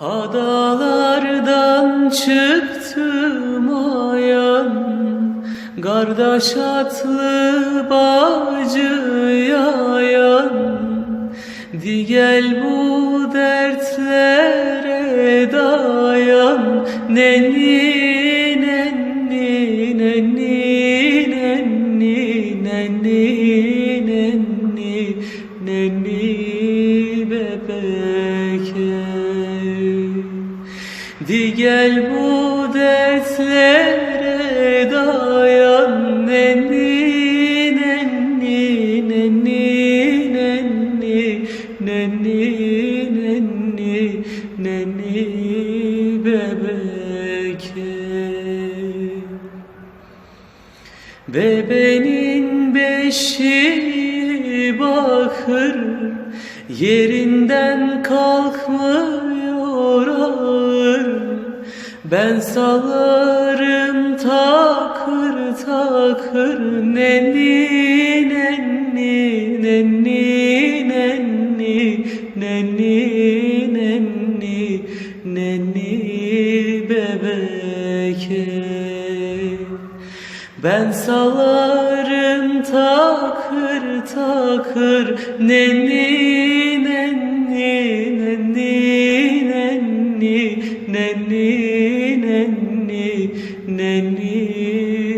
Adalardan çıktım ayan Kardeş atlı bacı yayan Di gel bu dertlere dayan Nenni nenni nenni nenni nenni nenni nenni bebeke Di gel bu dertlere dayan Nenni nenni nenni nenni nenni nenni nenni bebeke. Bebenin beşi bakır Yerinden ağır Ben salarım takır takır Nenni nenni nenni nenni nenni nenni nenni bebeke. Ben salarım takır takır nenni nenni nenni nenni nenni.